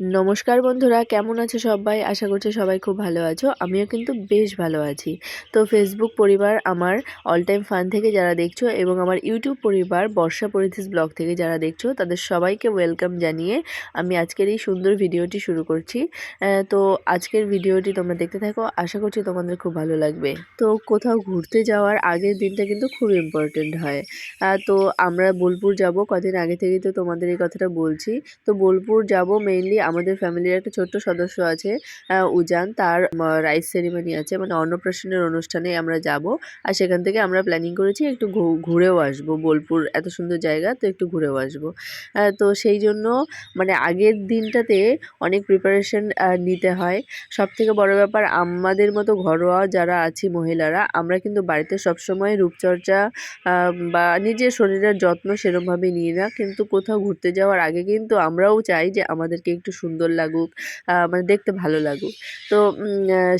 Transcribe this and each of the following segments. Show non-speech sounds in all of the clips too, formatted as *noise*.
নমস্কার বন্ধুরা, কেমন আছো সবাই? আশা করছি সবাই খুব ভালো আছো। আমিও কিন্তু বেশ ভালো আছি। তো ফেসবুক পরিবার, আমার অল টাইম ফান থেকে যারা দেখছ এবং আমার ইউটিউব পরিবার বর্ষা পরিধিস ব্লগ থেকে যারা দেখছ, তাদের সবাইকে ওয়েলকাম জানিয়ে আমি আজকের এই সুন্দর ভিডিওটি শুরু করছি। তো আজকের ভিডিওটি তোমরা দেখতে থাকো। আশা করছি তোমাদের খুব ভালো লাগবে। তো কোথাও ঘুরতে যাওয়ার আগের দিনটা কিন্তু খুব ইম্পর্টেন্ট হয়। তো আমরা বোলপুর যাব। কদিন আগে থেকেই তো তোমাদের এই কথাটা বলছি। তো বোলপুর যাব মেইনলি আমাদের ফ্যামিলির একটা ছোট্ট সদস্য আছে উজান। তার রাইস সেরিমনি আছে মানে অন্নপ্রাশনের অনুষ্ঠানে আমরা যাব। আর সেখান থেকে আমরা প্ল্যানিং করেছি একটু ঘুরেও আসব। বোলপুর এত সুন্দর জায়গা, তো একটু ঘুরেও আসব। তো সেই জন্য মানে আগের দিনটাতে অনেক প্রিপারেশন নিতে হয়। সব থেকে বড় ব্যাপার, আমাদের মতো ঘরোয়া যারা আছি মহিলারা, আমরা কিন্তু বাড়িতে সবসময় রূপচর্চা বা নিজের শরীরের যত্ন সেরমভাবে নিই না। কিন্তু কোথাও ঘুরতে যাওয়ার আগে কিন্তু আমরাও চাই যে আমাদেরকে একটু সুন্দর লাগুক মানে দেখতে ভালো লাগুক। তো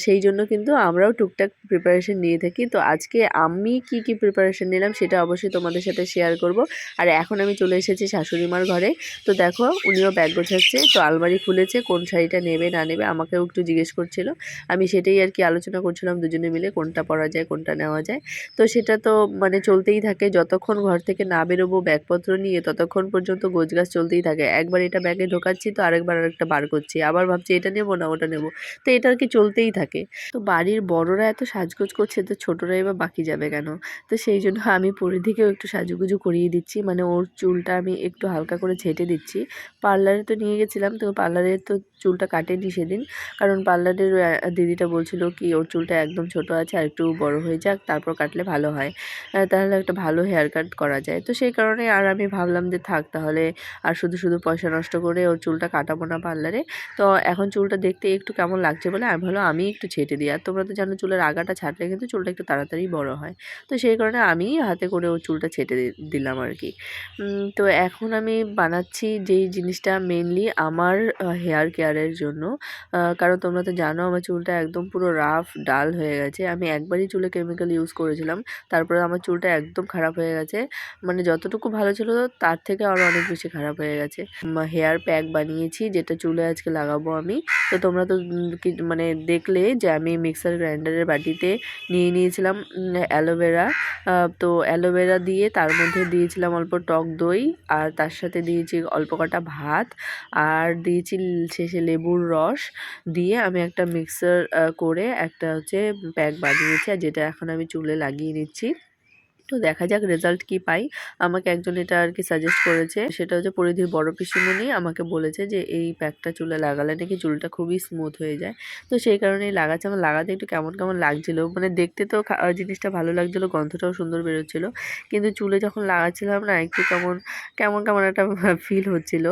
সেই জন্য কিন্তু আমরাও টুকটাক প্রিপারেশন নিয়ে থাকি। তো আজকে আমি কি কি প্রিপারেশন নিলাম সেটা অবশ্যই তোমাদের সাথে শেয়ার করব। আর এখন আমি চলে এসেছি শাশুড়ি মার ঘরে। তো দেখো, উনিও ব্যাগ গোছাচ্ছে, তো আলমারি খুলেছে, কোন শাড়িটা নেবে, না নেবে, আমাকেও একটু জিজ্ঞেস করছিল। আমি সেটাই আর কি আলোচনা করছিলাম, দুজনে মিলে কোনটা পরা যায়, কোনটা নেওয়া যায়। তো সেটা তো মানে চলতেই থাকে, যতক্ষণ ঘর থেকে না বেরোবো ব্যাগপত্র নিয়ে, ততক্ষণ পর্যন্ত গোছগাছ চলতেই থাকে। একবার এটা ব্যাগে ঢোকাচ্ছি, তো আরেকবার আরেকটা বার করছি, আবার ভাবছি এটা নেব না, ওটা নেব। তো এটা আর কি চলতেই থাকে। তো বাড়ির বড়রা এত সাজগোজ করছে, তো ছোটরাই বা বাকি যাবে কেন? তো সেই জন্য আমি পরিধিকেও একটু সাজুগুজু করিয়ে দিচ্ছি মানে ওর চুলটা আমি একটু হালকা করে ছেটে দিচ্ছি। পার্লারে তো নিয়ে গেছিলাম, তো পার্লারে তো চুলটা কাটেনি সেদিন। কারণ পার্লারের দিদিটা বলছিল কি, ওর চুলটা একদম ছোট আছে, আর একটু বড় হয়ে যাক, তারপর কাটলে ভালো হয়। তাহলে একটা ভালো হেয়ার কাট করা যায়। তো সেই কারণে আর আমি ভাবলাম যে থাক, তাহলে আর শুধু শুধু পয়সা নষ্ট করে ওর চুলটা কাটাবো না পার্লারে। তো এখন চুলটা দেখতে একটু কেমন লাগছে বলে আমি ভালো আমি একটু ছেটে দিই। আর তোমরা তো জানো চুলের আগাটা ছাটলে কিন্তু চুলটা একটু তাড়াতাড়ি বড় হয়। তো সেই কারণে আমি হাতে করে ও চুলটা ছেটে দিলাম আর কি। তো এখন আমি বানাচ্ছি যেই জিনিসটা মেনলি আমার হেয়ার কেয়ারের জন্য। কারণ তোমরা তো জানো আমার চুলটা একদম পুরো রাফ ডাল হয়ে গেছে। আমি একবারই চুলে কেমিক্যাল ইউজ করেছিলাম, তারপরে আমার চুলটা একদম খারাপ হয়ে গেছে। মানে যতটুকু ভালো ছিল তার থেকে আরও অনেক বেশি খারাপ হয়ে গেছে। হেয়ার প্যাক বানিয়েছি যেটা চুলে আজকে লাগাবো আমি। তো তোমরা তো মানে দেখলে যে আমি মিক্সার গ্রাইন্ডারের বাটিতে নিয়ে নিয়েছিলাম অ্যালোভেরা তো অ্যালোভেরা দিয়ে তার মধ্যে দিয়েছিলাম অল্প টক দই আর তার সাথে দিয়েছি অল্প কটা ভাত আর দিয়েছি শেষে লেবুর রস। দিয়ে আমি একটা মিক্সার করে একটা হচ্ছে প্যাক বানিয়েছি আর যেটা এখন আমি চুলে লাগিয়ে নিচ্ছি। তো দেখা যাক রেজাল্ট কি পাই। আমাকে একজন এটা আর কি সাজেস্ট করেছে। সেটা হচ্ছে পরিধির বড় পিসিমণি আমাকে বলেছে যে, এই প্যাকটা চুলে লাগালে নাকি চুলটা খুবই স্মুথ হয়ে যায়। তো সেই কারণেই লাগাচ্ছে। আমার লাগাতে একটু কেমন কেমন লাগছিল? মানে দেখতে তো জিনিসটা ভালো লাগছিল, গন্ধটাও সুন্দর বেরোচ্ছিল। কিন্তু চুলে যখন লাগাচ্ছিলাম না, একটু কেমন কেমন কেমন একটা *laughs* ফিল হচ্ছিল।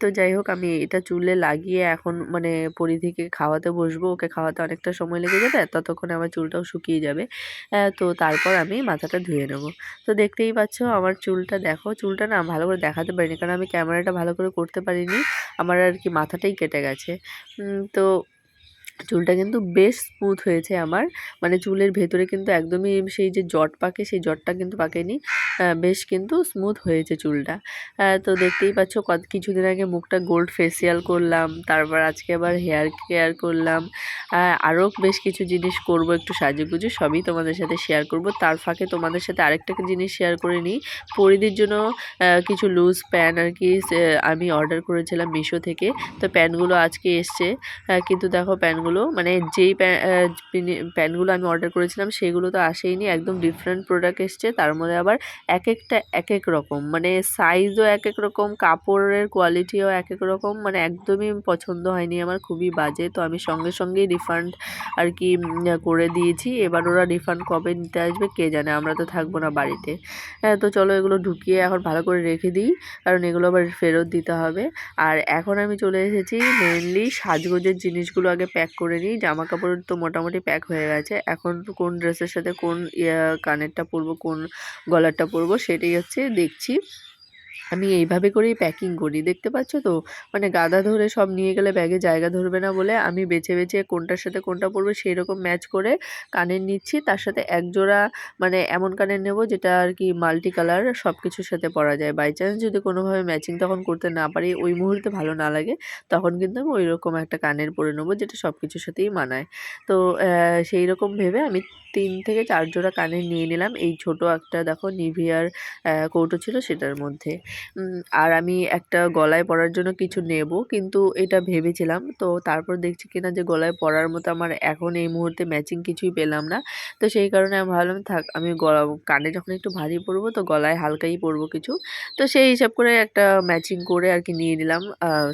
তো যাই হোক, আমি এটা চুলে লাগিয়ে এখন মানে পরিধিকে খাওয়াতে বসবো। ওকে খাওয়াতে অনেকটা সময় লেগে যাবে, ততক্ষণে আমার চুলটাও শুকিয়ে যাবে। তো তারপর আমি মাথাটা ধুয়ে নেব। তো দেখতেই পাচ্ছ আমার চুলটা দেখো, চুলটা না ভালো করে দেখাতে পারিনি, কারণ আমি ক্যামেরাটা ভালো করে করতে পারিনি। আমার আর কি মাথাটাই কেটে গেছে। তো চুলটা কিন্তু বেশ স্মুথ হয়েছে আমার। মানে চুলের ভেতরে কিন্তু একদমই সেই যে জট পাকে, সেই জটটা কিন্তু পাকেনি। বেশ কিন্তু স্মুথ হয়েছে চুলটা। তো দেখতেই পাচ্ছ কত, কিছুদিন আগে মুখটা গোল্ড ফেসিয়াল করলাম, তারপর আজকে আবার হেয়ার কেয়ার করলাম। আরও বেশ কিছু জিনিস করব, একটু সাজুগুজু সবই তোমাদের সাথে শেয়ার করব। তার ফাঁকে তোমাদের সাথে আরেকটা জিনিস শেয়ার করে নিই। পরিধির জন্য কিছু লুজ প্যান আর কি আমি অর্ডার করেছিলাম মিশো থেকে। তো প্যানগুলো আজকে এসছে। কিন্তু দেখো প্যানগুলো মানে যেই প্যানগুলো আমি অর্ডার করেছিলাম সেগুলো তো আসেইনি, একদম ডিফারেন্ট প্রোডাক্ট এসছে, তার মধ্যে আবার এক একটা এক এক রকম মানে সাইজও এক এক রকম, কাপড়ের কোয়ালিটিও এক এক রকম মানে একদমই পছন্দ হয়নি আমার, খুবই বাজে, তো আমি সঙ্গে সঙ্গেই রিফান্ড আর কি করে দিয়েছি, এবার ওরা রিফান্ড কবে নিতে আসবে কে জানে, আমরা তো থাকব না বাড়িতে। হ্যাঁ তো চলো এগুলো ঢুকিয়ে এখন ভালো করে রেখে দিই, কারণ এগুলো আবার ফেরত দিতে হবে, আর এখন আমি চলে এসেছি মেনলি সাজগোজের জিনিসগুলো আগে প্যাক করে নিই। জামা কাপড় তো মোটামুটি প্যাক হয়ে গেছে। এখন কোন ড্রেসের সাথে কোন, ইয়া, কানেরটা পরবো, কোন গলারটা পরবো, সেটাই হচ্ছে দেখছি। আমি এইভাবে করেই প্যাকিং করি। দেখতে পাচ্ছ তো? মানে গাদা ধরে সব নিয়ে গেলে ব্যাগে জায়গা ধরবে না বলে আমি বেছে বেছে কোনটার সাথে কোনটা পরবে সেই রকম ম্যাচ করে কানের নিচ্ছি। তার সাথে এক জোড়া মানে এমন কানের নেব যেটা আর কি মাল্টি কালার সব কিছুর সাথে পরা যায়। বাই চান্স যদি কোনোভাবে ম্যাচিং তখন করতে না পারি, ওই মুহূর্তে ভালো না লাগে, তখন কিন্তু আমি ওই রকম একটা কানের পরে নেব যেটা সব কিছুর সাথেই মানায়। তো সেই রকম ভেবে আমি তিন থেকে চার জোড়া কানের নিয়ে নিলাম। এই ছোট একটা দেখো নিভিয়ার কৌটো ছিল সেটার মধ্যে। আর আমি একটা গলায় পরার জন্য কিছু নেব, কিন্তু এটা ভেবেছিলাম। তো তারপর দেখছি কিনা যে গলায় পরার মতো আমার এখন এই মুহূর্তে ম্যাচিং কিছুই পেলাম না। তো সেই কারণে আমি ভাবলাম, থাক, আমি গলা কানে যখন একটু ভারী পরবো, তো গলায় হালকাই পরবো কিছু। তো সেই হিসাব করে একটা ম্যাচিং করে আর কি নিয়ে নিলাম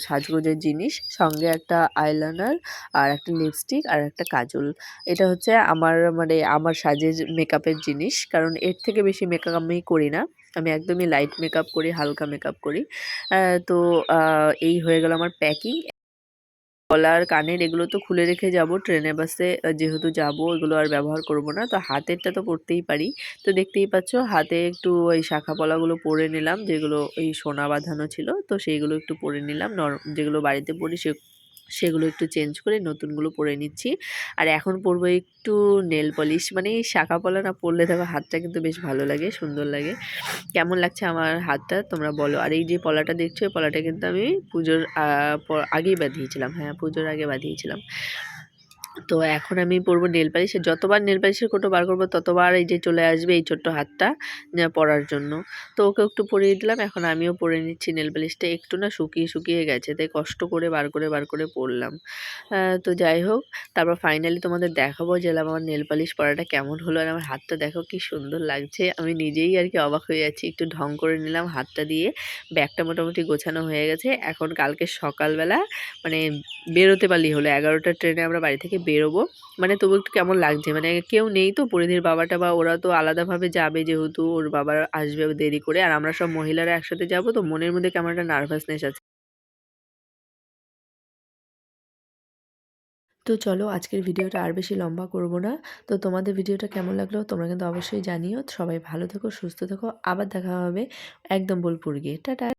সাজগোজের জিনিস। সঙ্গে একটা আইলাইনার আর একটা লিপস্টিক আর একটা কাজল। এটা হচ্ছে আমার মানে আমার সাজের মেকআপের জিনিস, কারণ এর থেকে বেশি মেকআপ আমি করি না। আমি একদমই লাইট মেকআপ করি, হালকা মেকআপ করি। তো এই হয়ে গেল আমার প্যাকিং গলার, কানের এগুলো তো খুলে রেখে যাব ট্রেনে বাসে যেহেতু যাব, এগুলো আর ব্যবহার করব না। তো হাতেরটা তো পরতেই পারি। তো দেখতেই পাচ্ছ, হাতে একটু ওই শাখা পলাগুলো পরে নিলাম, যেগুলো ওই সোনা বাঁধানো ছিল। তো সেইগুলো একটু পরে নিলাম। যেগুলো বাড়িতে পরি সে সেগুলো একটু চেঞ্জ করে নতুনগুলো পরে নিচ্ছি। আর এখন পরবো একটু নেল পলিশ মানে শাখা পলা না পরলে দেখো হাতটা কিন্তু বেশ ভালো লাগে, সুন্দর লাগে। কেমন লাগছে আমার হাতটা তোমরা বলো। আর এই যে পলাটা দেখছ, এই পলাটা কিন্তু আমি পুজোর আগেই বাঁধিয়েছিলাম হ্যাঁ পুজোর আগে বাঁধিয়েছিলাম। তো এখন আমি পরবো নেল পালিশ যতবার নেল পালিশের কোটো বার করব, ততবার এই যে চলে আসবে এই ছোট্ট হাতটা পরার জন্য। তো ওকে একটু পরিয়ে দিলাম, এখন আমিও পরে নিচ্ছি নেল পালিশটা একটু না শুকিয়ে শুকিয়ে গেছে, তাই কষ্ট করে বার করে বার করে পরলাম। তো যাই হোক, তারপর ফাইনালি তোমাদের দেখাবো যে আমার নেল পালিশ পরাটা কেমন হলো আর আমার হাতটা দেখো কি সুন্দর লাগছে। আমি নিজেই আর কি অবাক হয়ে যাচ্ছি, একটু ঢং করে নিলাম হাতটা দিয়ে। ব্যাগটা মোটামুটি গোছানো হয়ে গেছে। এখন কালকে সকালবেলা মানে বেরোতে পারলেই হলো এগারোটা ট্রেনে আমরা বাড়ি থেকে বেরোবো। মানে তবু একটু কেমন লাগছে? মানে কেউ নেই তো পরিধির বাবাটা বা ওরা তো আলাদাভাবে যাবে যেহেতু ওর বাবার আসবে দেরি করে। আর আমরা সব মহিলারা একসাথে যাব তো মনের মধ্যে কেমন একটা নার্ভাসনেস আছে। তো চলো আজকের ভিডিওটা আর বেশি লম্বা করব না। তো তোমাদের ভিডিওটা কেমন লাগল তোমরা কিন্তু অবশ্যই জানিও। সবাই ভালো থেকো, সুস্থ থেকো। আবার দেখা হবে একদম বোলপুর গিয়ে। টাটা!